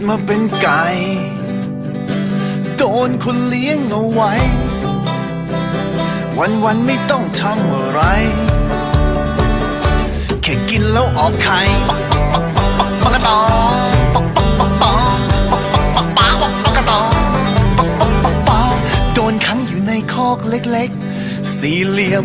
ดมาเป็นไก่ โดนคุณเลี้ยงเอาไว้ วันวันไม่ต้องทำอะไร แค่กินแล้วออกไข่ปกตองโดนขังอยู่ในคอกเล็กๆ สี่เหลี่ยม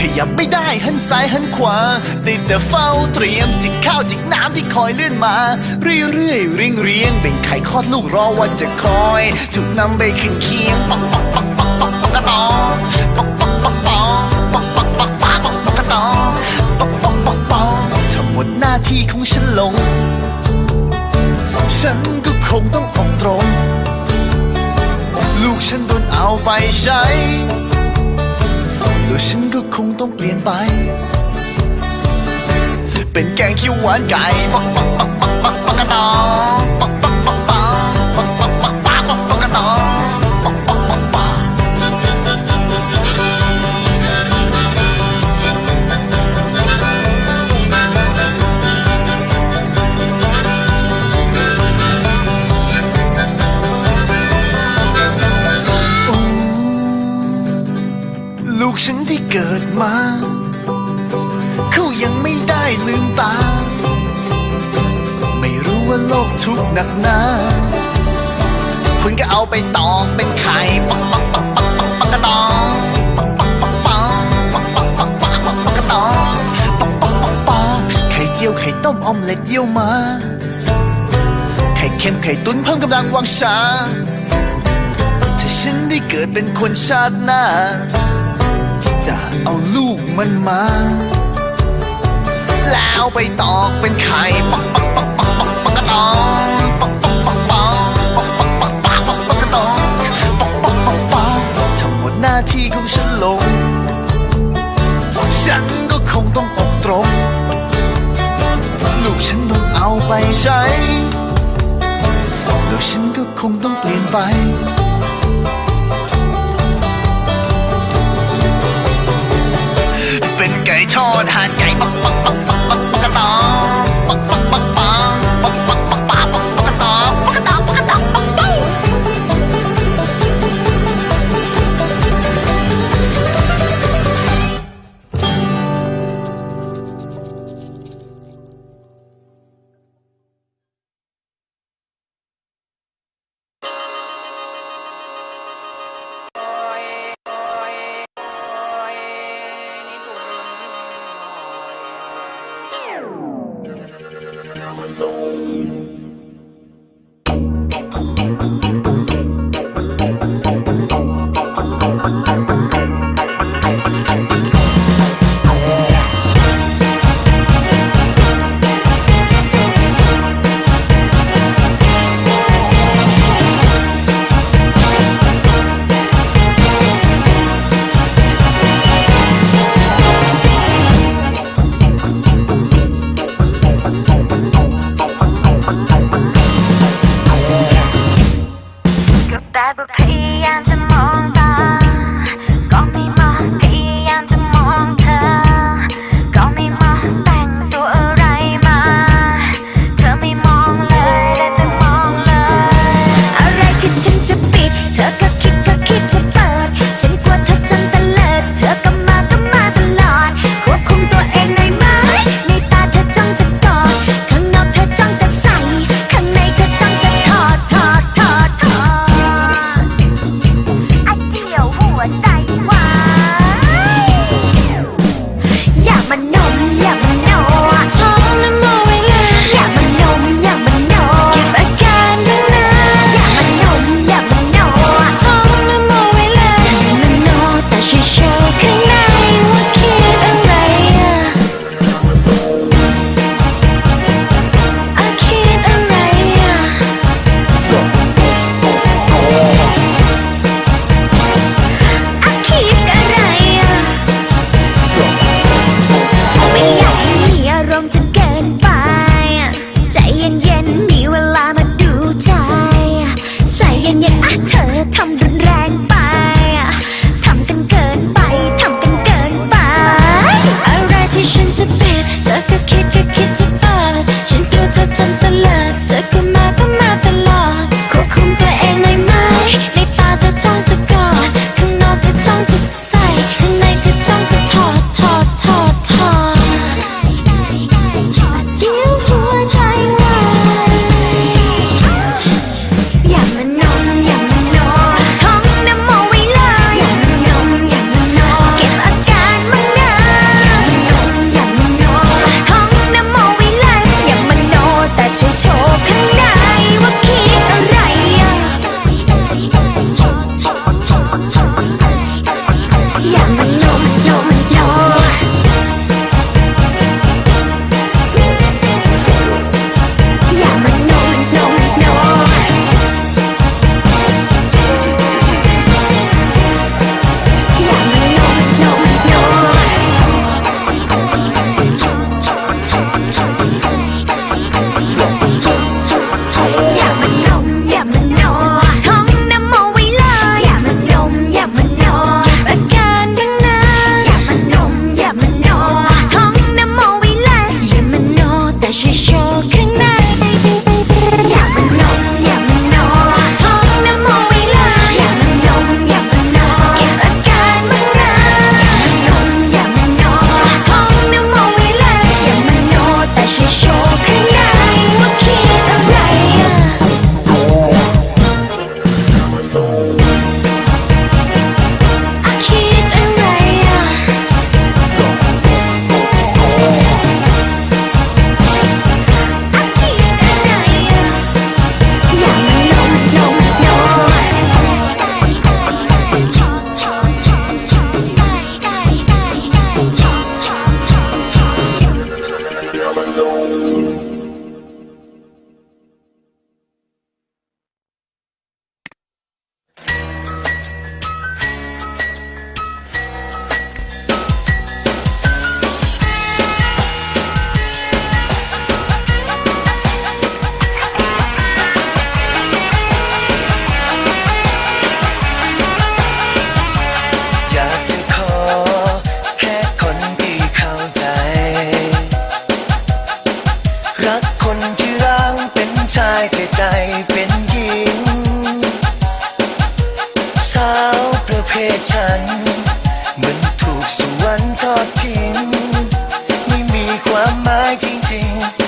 ขยับไม่ได้หันซ้ายหันขวาไดแต่เฝ้าเตรียมจิกข้าวจิกน้ำที่คอยเลื่อนมา เรื่อยเรื่อยเรียงเรียงเป็นไข่คลอดลูกรอวันจะคอย ถูกนำไปขึ้นเคียงปอกปอกปอกปอกปักปักกระตองปอกปอกปักตองปอกปอกปักปักปักปักกระตองปอกปอกปอกปอกทำหมดหน้าที่ของฉันลง ฉันก็คงต้องออกตรง ลูกฉันโดนเอาไปใช้ แล้วฉันก็คงต้องเปลี่ยนไป เป็นแกงเขียวหวานไก่ปักปักปักปักปักปักกระตองปักปักูกฉันที่เกิดมา เขายังไม่ได้ลืมตา ไม่รู้ว่าโลกทุกหนักหนาคุณก็เอาไปตอกเป็นไข่ปังปังปังปังปังปังกระดองปังปังปังปังปังปังกระตองไข่เจียวไข่ต้มอมเล็ดเยี่ยวมา ไข่เค็มไข่ตุ้นเพิ่มกำลังวังชา ถ้าฉันได้เกิดเป็นคนชาติหน้า กมันมา แล้วไปตอกเป็นไข่ปักปักปักปักปักปักกระตองปักปักปักปักปักปักปักปักปักปักกระตองปักปักปักปักทั้งหมดหน้าที่ของฉันลง ฉันก็คงต้องอกตรง ลูกฉันต้องเอาไปใช้ แล้วฉันก็คงต้องเปลี่ยนไป ทอดหาดใหญ่ปักปักปักปักปักปักกระตอ não. 呀็นมีเวลามาดูใจ ใจเย็นๆอะเธอทำ ฉัน เหมือนถูกสวรรค์ทอดทิ้ง ไม่มีความหมายจริงๆ